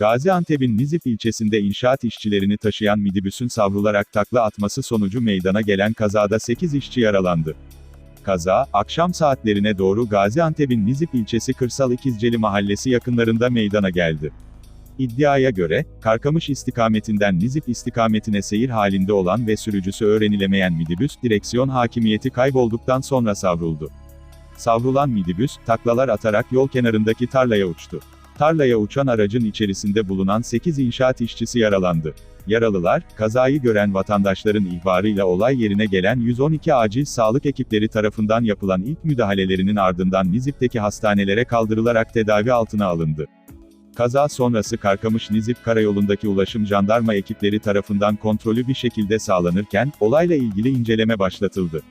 Gaziantep'in Nizip ilçesinde inşaat işçilerini taşıyan midibüsün savrularak takla atması sonucu meydana gelen kazada 8 işçi yaralandı. Kaza, akşam saatlerine doğru Gaziantep'in Nizip ilçesi Kırsal İkizceli mahallesi yakınlarında meydana geldi. İddiaya göre, Karkamış istikametinden Nizip istikametine seyir halinde olan ve sürücüsü öğrenilemeyen midibüs, direksiyon hakimiyeti kaybolduktan sonra savruldu. Savrulan midibüs, taklalar atarak yol kenarındaki tarlaya uçtu. Tarlaya uçan aracın içerisinde bulunan 8 inşaat işçisi yaralandı. Yaralılar, kazayı gören vatandaşların ihbarıyla olay yerine gelen 112 acil sağlık ekipleri tarafından yapılan ilk müdahalelerinin ardından Nizip'teki hastanelere kaldırılarak tedavi altına alındı. Kaza sonrası Karkamış-Nizip karayolundaki ulaşım jandarma ekipleri tarafından kontrolü bir şekilde sağlanırken, olayla ilgili inceleme başlatıldı.